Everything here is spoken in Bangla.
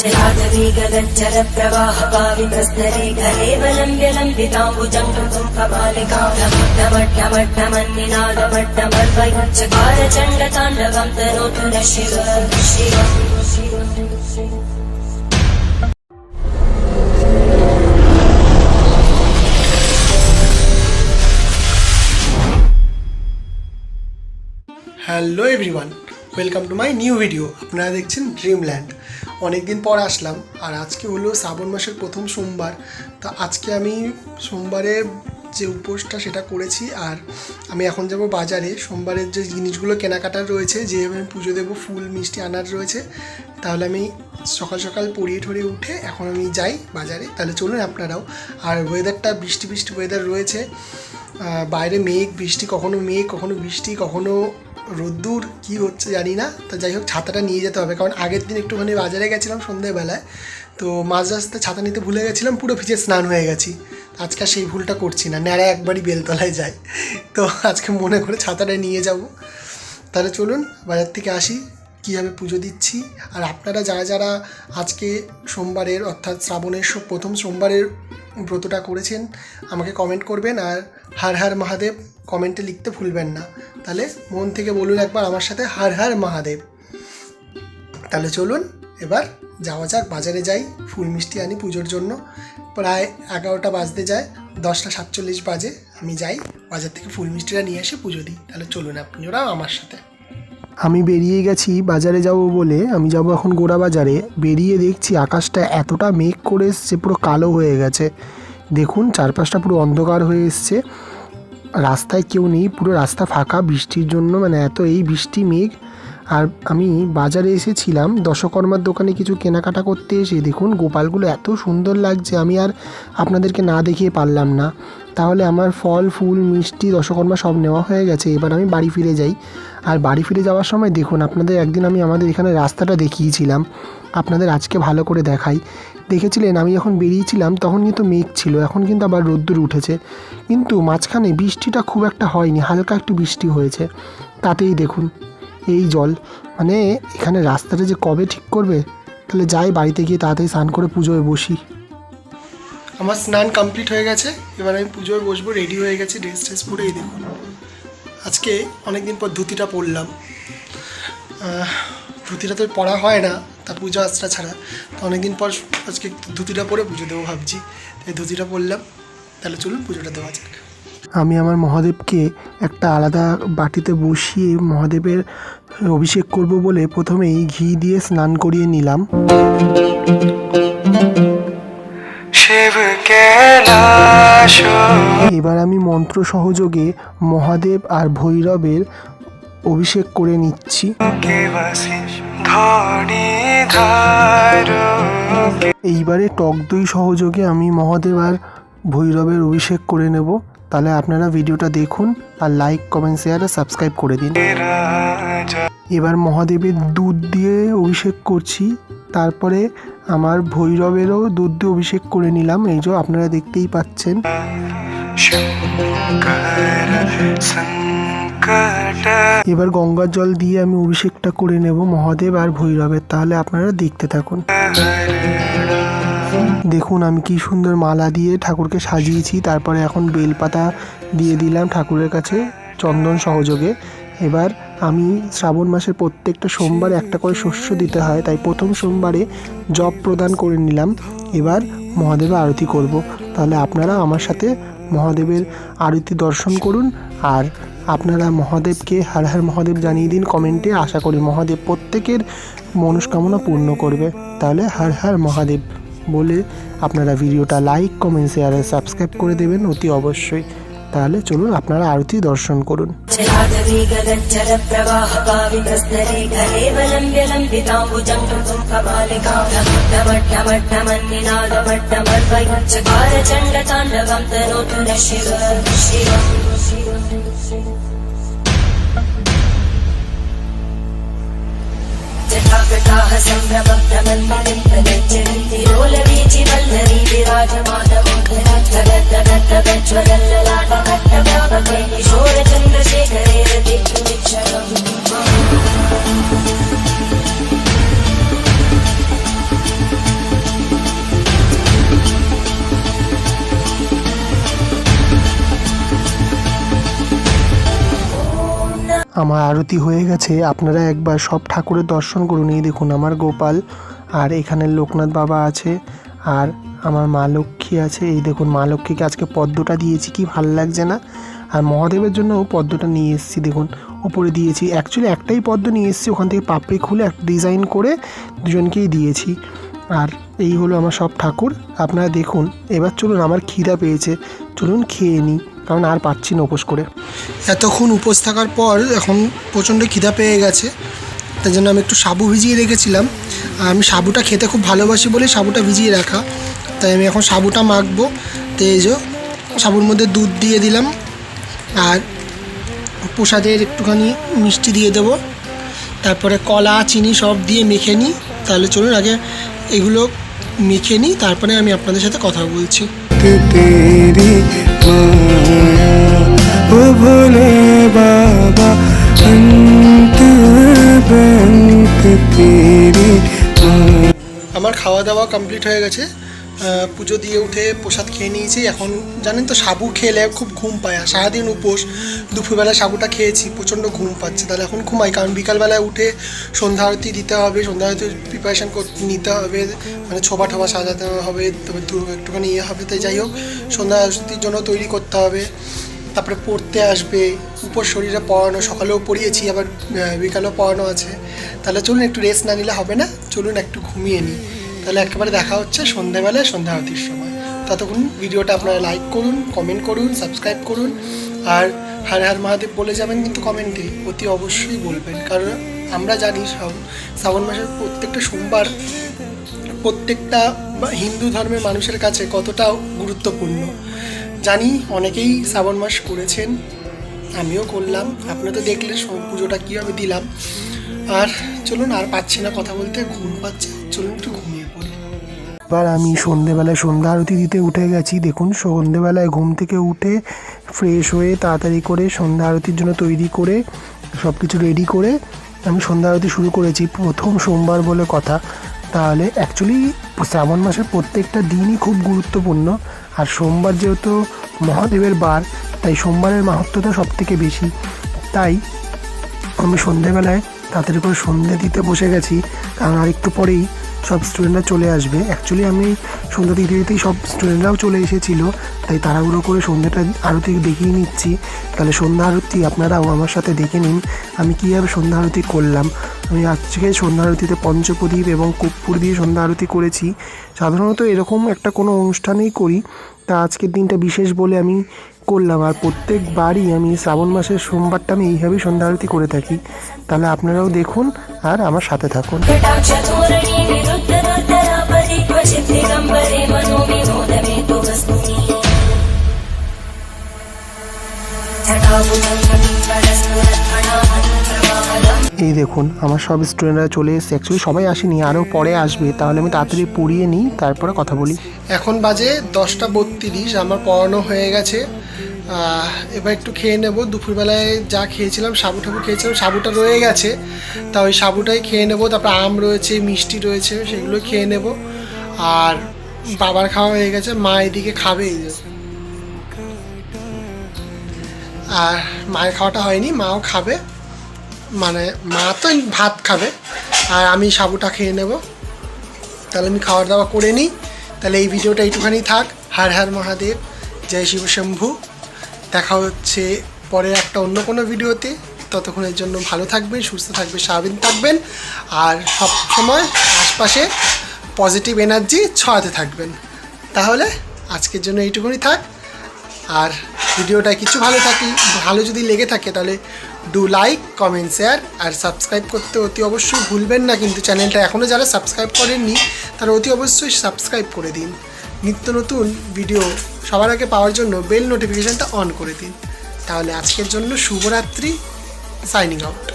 जलातवेगदज्जल प्रवाहपाविकस्तरे घरेवलम्ब्य लम्बिताम्बुजम् कपालिकां नमट्टमट्टमन्निनादमट्टमर्वयुच्चकारचण्डताण्डवं तनोतु न शिव शिव অনেক দিন পর আসলাম, আর আজকে হলো শ্রাবণ মাসের প্রথম সোমবার। তা আজকে আমি সোমবারে যে উপোসটা সেটা করেছি, আর আমি এখন যাব বাজারে। সোমবারের যে জিনিসগুলো কেনাকাটার রয়েছে যেভাবে আমি পুজো দেবো, ফুল, মিষ্টি আনার রয়েছে, তাহলে আমি সকাল সকাল পড়িয়ে ঠরিয়ে উঠে এখন আমি যাই বাজারে। তাহলে চলুন আপনারাও। আর ওয়েদারটা বৃষ্টি বৃষ্টি ওয়েদার রয়েছে। বাইরে মেঘ, বৃষ্টি কখনো মেঘ, কখনো বৃষ্টি, কখনো রোদ্দুর কি হচ্ছে জানি না। তো যাই হোক, ছাতাটা নিয়ে যেতে হবে। কারণ আগের দিন একটুখানি বাজারে গেছিলাম সন্ধেবেলায়। তো মাঝ রাস্তায় ছাতা নিতে ভুলে গেছিলাম, পুরো ভিজে স্নান হয়ে গেছি। আজকে সেই ভুলটা করছি না। ন্যাড়া একবারই বেলতলায় যাই। তো আজকে মনে করে ছাতাটা নিয়ে যাব। তাহলে চলুন, বাজার থেকে আসি, কীভাবে পুজো দিচ্ছি। আর আপনারা যারা যারা আজকে সোমবারের, অর্থাৎ শ্রাবণের প্রথম সোমবারের ব্রতটা করেছেন, আমাকে কমেন্ট করবেন। আর হার হার মহাদেব কমেন্টে লিখতে ভুলবেন না। তাহলে মন থেকে বলুন একবার আমার সাথে, হার হার মহাদেব। তাহলে চলুন, এবার যাওয়া যাক, বাজারে যাই, ফুল মিষ্টি আনি পুজোর জন্য। প্রায় এগারোটা বাজতে যায়, দশটা সাতচল্লিশ বাজে, আমি যাই, বাজার থেকে ফুল মিষ্টিটা নিয়ে এসে পুজো দিই। তাহলে চলুন আপনারা আমার সাথে। আমি বেরিয়ে গেছি, বাজারে যাব বলে, আমি যাব এখন গোড়া বাজারে। বেরিয়ে দেখছি আকাশটা এতটা মেঘ করে এসছে, পুরো কালো হয়ে গেছে। দেখুন, চারপাশটা পুরো অন্ধকার হয়ে এসছে। রাস্তায় কেউ নেই, পুরো রাস্তা ফাঁকা, বৃষ্টির জন্য মানে এত এই বৃষ্টি, মেঘ। আর আমি বাজারে এসেছিলাম, দশকর্মার দোকানে কিছু কেনাকাটা করতে এসে দেখুন গোপালগুলো এত সুন্দর লাগছে, আমি আর আপনাদেরকে না দেখিয়ে পারলাম না। তাহলে আমার ফল, ফুল, মিষ্টি, দশকর্মা সব নেওয়া হয়ে গেছে, এবার আমি বাড়ি ফিরে যাই। আর বাড়ি ফিরে যাওয়ার সময় দেখুন, আপনাদের একদিন আমি আমাদের এখানে রাস্তাটা দেখিয়েছিলাম। আপনাদের আজকে ভালো করে দেখাই। দেখেছিলেন, আমি যখন বেরিয়েছিলাম তখন কিন্তু মেঘ ছিল, এখন কিন্তু আবার রোদ্দুর উঠেছে। কিন্তু মাঝখানে বৃষ্টিটা খুব একটা হয়নি, হালকা একটু বৃষ্টি হয়েছে। তাতেই দেখুন, এই জল। মানে এখানে রাস্তাটা যে কবে ঠিক করবে, তাহলে যাই বাড়িতে গিয়ে তাড়াতাড়ি স্নান করে পুজোয় বসি। আমার স্নান কমপ্লিট হয়ে গেছে, এবার আমি পুজোয় বসবো, রেডি হয়ে গেছে, ড্রেস ট্রেস পরে এই দেখুন। আজকে অনেক দিন পর ধুতিটা পরলাম। ধুতিটা তো পরা হয় না তা পুজো আশ্রা ছাড়া। তো অনেকদিন পর আজকে ধুতিটা পরে পুজো দেবো ভাবছি। তাই ধুতিটা পরলাম তাহলে চলুন পুজোটা দেওয়া যাক। আমি আমার মহাদেবকে একটা আলাদা বাটিতে বসিয়ে মহাদেবের অভিষেক করব বলে প্রথমেই ঘি দিয়ে স্নান করিয়ে নিলাম। এবার আমি মন্ত্র সহযোগে মহাদেব আর ভৈরবের অভিষেক করে নিচ্ছি। এইবারে টক দই সহযোগে আমি মহাদেব আর ভৈরবের অভিষেক করে নেব। তাহলে আপনারা ভিডিওটা দেখুন আর লাইক কমেন্ট শেয়ার আর সাবস্ক্রাইব করে দিন। এবার মহাদেবের দুধ দিয়ে অভিষেক করছি। তারপরে আমার ভৈরবেরও দুধ দিয়ে অভিষেক করে নিলাম। এই যে আপনারা দেখতেই পাচ্ছেন। এবার গঙ্গার জল দিয়ে আমি অভিষেকটা করে নেব মহাদেব আর ভৈরবের, তাহলে আপনারা দেখতে থাকুন। দেখুন আমি কি সুন্দর মালা দিয়ে ঠাকুরকে সাজিয়েছি, তারপরে এখন বেলপাতা দিয়ে দিলাম ঠাকুরের কাছে চন্দন সহযোগে। এবার আমি শ্রাবণ মাসের প্রত্যেকটা সোমবার একটা করে শস্য দিতে হয়, তাই প্রথম সোমবারে জব প্রদান করে নিলাম। এবার মহাদেবে আরতি করব। তাহলে আপনারা আমার সাথে মহাদেবের আরতি দর্শন করুন আর আপনারা মহাদেবকে হার হার মহাদেব জানিয়ে দিন কমেন্টে। আশা করি মহাদেব প্রত্যেকের মনস্কামনা পূর্ণ করবে। তাহলে হার হার মহাদেব বলে আপনারা ভিডিওটা লাইক কমেন্ট শেয়ার আর সাবস্ক্রাইব করে দেবেন অতি অবশ্যই। তাহলে চলুন আপনারা আরতি দর্শন করুন। শিব ప్రకాహ సంభ్రమభ్రమన్మణింపనెచ్చరిందిరోల వీచి వల్లరి విరాజమాదమోదరత్తగత్తగత్తజ్వలల్లలాట కట్టవ్యాపకై కిశోర చంద్రశేఖరే దిక్కు నిక్షరం আমার আরতি হয়ে গেছে। আপনারা একবার সব ঠাকুরের দর্শন করুন। এই দেখুন, আমার গোপাল আর এখানে লোকনাথ বাবা আছে আর আমার মা লক্ষ্মী আছে। এই দেখুন, মা লক্ষ্মীকে আজকে পদ্মটা দিয়েছি, কি ভালো লাগছে না? আর মহাদেবের জন্য পদ্মটা নিয়ে এসেছি, দেখুন, উপরে দিয়েছি। অ্যাকচুয়ালি একটাই পদ্ম নিয়ে এসেছি, ওখান থেকে পাপড়ি খুলে একটা ডিজাইন করে দুজনকেই দিয়েছি। আর এই হলো আমার সব ঠাকুর। আপনারা দেখুন, এবার চলুন আমার খিদা পেয়েছে। চলুন খেয়ে নিই, কারণ আর পাচ্ছি না উপোস করে। এতক্ষণ উপোস থাকার পর এখন প্রচণ্ড খিদা পেয়ে গেছে। তাই জন্য আমি একটু সাবু ভিজিয়ে রেখেছিলাম। আমি সাবুটা খেতে খুব ভালোবাসি বলে সাবুটা ভিজিয়ে রাখা। তাই আমি এখন সাবুটা মাখবো। তো এই যে, সাবুর মধ্যে দুধ দিয়ে দিলাম। আর প্রসাদের একটুখানি মিষ্টি দিয়ে দেবো। তারপরে কলা, চিনি সব দিয়ে মেখে নিই। তাহলে চলুন আগে এগুলো মেখে নিই তারপরে আমি আপনাদের সাথে কথা বলছি। আমার খাওয়া দাওয়া কমপ্লিট হয়ে গেছে। পুজো দিয়ে উঠে প্রসাদ খেয়ে নিয়েছি। এখন জানেন তো, সাবু খেলে খুব ঘুম পায় আর সারাদিন উপোস। দুপুরবেলা সাবুটা খেয়েছি, প্রচণ্ড ঘুম পাচ্ছে। তাহলে এখন ঘুমাই, কারণ বিকালবেলায় উঠে সন্ধ্যা আরতি দিতে হবে, সন্ধ্যা আরতি প্রিপারেশান নিতে হবে মানে ছোবা ঠোবা সাজাতে হবে তবে একটুখানি ইয়ে হবে। তাই যাই হোক, সন্ধ্যা আরতির জন্য তৈরি করতে হবে। তারপরে পড়তে আসবে উপর শরীরে পড়ানো, সকালেও পড়িয়েছি, আবার বিকালেও পড়ানো আছে। তাহলে চলুন, একটু রেস্ট না নিলে হবে না, চলুন একটু ঘুমিয়ে নিই। তাহলে একেবারে দেখা হচ্ছে সন্ধ্যাবেলায় সন্ধ্যা আরতির সময়। ততক্ষণ ভিডিওটা আপনারা লাইক করুন কমেন্ট করুন সাবস্ক্রাইব করুন। আর হার হার মহাদেব বলে যাবেন কিন্তু কমেন্টে অতি অবশ্যই বলবেন। কারণ আমরা জানি শ্রাবণ মাসের প্রত্যেকটা সোমবার প্রত্যেকটা হিন্দু ধর্মের মানুষের কাছে কতটা গুরুত্বপূর্ণ। জানি অনেকেই শ্রাবণ মাস করেছেন, আমিও করলাম। আপনারা তো দেখলেন পুজোটা কীভাবে দিলাম। আর চলুন, আর পাচ্ছি না কথা বলতে, ঘুম পাচ্ছে। চলুন একটু ঘুমিয়ে এবার আমি সন্ধেবেলায় সন্ধ্যা আরতি দিতে উঠে গেছি। দেখুন, সন্ধেবেলায় ঘুম থেকে উঠে ফ্রেশ হয়ে তাড়াতাড়ি করে সন্ধ্যা আরতির জন্য তৈরি করে সব কিছু রেডি করে আমি সন্ধ্যা আরতি শুরু করেছি প্রথম সোমবার বলে কথা। তাহলে অ্যাকচুয়ালি শ্রাবণ মাসের প্রত্যেকটা দিনই খুব গুরুত্বপূর্ণ। আর সোমবার যেহেতু মহাদেবের বার, তাই সোমবারের মাহাত্ম্যটা সব থেকে বেশি। তাই আমি সন্ধেবেলায় তাড়াতাড়ি করে সন্ধে দিতে বসে গেছি। কারণ আর একটু পরেই সব স্টুডেন্টরা চলে আসবে। অ্যাকচুয়ালি আমি সন্ধ্যা দিতে দিতেই সব স্টুডেন্টরাও চলে এসেছিল। তাই তাড়াহুড়ো করে সন্ধ্যাটা আরতি দেখিয়ে নিচ্ছি। তাহলে সন্ধ্যা আরতি আপনারাও আমার সাথে দেখে নিন, আমি কীভাবে সন্ধ্যা আরতি করলাম। আমি আজকে সন্ধ্যা আরতিতে পঞ্চপ্রদীপ এবং কর্পূর দিয়ে সন্ধ্যা আরতি করেছি। সাধারণত এরকম একটা কোনো অনুষ্ঠানেই করি। তা আজকের দিনটা বিশেষ বলে আমি করলাম। আর প্রত্যেকবারই আমি শ্রাবণ মাসের সোমবারটা আমি এইভাবেই সন্ধ্যা আরতি করে থাকি। তাহলে আপনারাও দেখুন আর আমার সাথে থাকুন। এই দেখুন আমার সব স্টুডেন্টরা চলে এসেছে। অ্যাকচুয়ালি সবাই আসেনি আরও পরে আসবে। তাহলে আমি তাড়াতাড়ি পড়িয়ে নিই তারপরে কথা বলি। এখন বাজে দশটা বত্রিশ আমার পড়ানো হয়ে গেছে। এবার একটু খেয়ে নেব। দুপুরবেলায় যা খেয়েছিলাম, সাবু ঠাবু খেয়েছিলাম, সাবুটা রয়ে গেছে। তা ওই সাবুটাই খেয়ে নেব। তারপর আম রয়েছে, মিষ্টি রয়েছে, সেগুলো খেয়ে নেব। আর বাবার খাওয়া হয়ে গেছে, মা এদিকে খাবে এই। আর মায়ের খাওয়াটা হয়নি, মাও খাবে। মানে মা তো ভাত খাবে। আর আমি সাবুটা খেয়ে নেব। তাহলে আমি খাওয়া দাওয়া করে নিই। তাহলে এই ভিডিওটা এইটুখানি থাক। হার হার মহাদেব। জয় শিব শম্ভু। দেখা হচ্ছে পরে একটা অন্য কোনো ভিডিওতে। ততক্ষণের জন্য ভালো থাকবেন, সুস্থ থাকবেন স্বাধীন থাকবেন। আর সব সময় আশপাশে পজিটিভ এনার্জি ছড়াতে থাকবেন। তাহলে আজকের জন্য এইটুকুনি থাক। আর ভিডিওটা কিছু ভালো থাকি, ভালো যদি লেগে থাকে তাহলে ডু লাইক কমেন্ট শেয়ার আর সাবস্ক্রাইব করতে অতি অবশ্যই ভুলবেন না। কিন্তু চ্যানেলটা এখনও যারা সাবস্ক্রাইব করেননি, তারা অতি অবশ্যই সাবস্ক্রাইব করে দিন। নিত্য নতুন ভিডিও সবার আগে পাওয়ার জন্য বেল নোটিফিকেশানটা অন করে দিন। তাহলে আজকের জন্য শুভরাত্রি সাইনিং আউট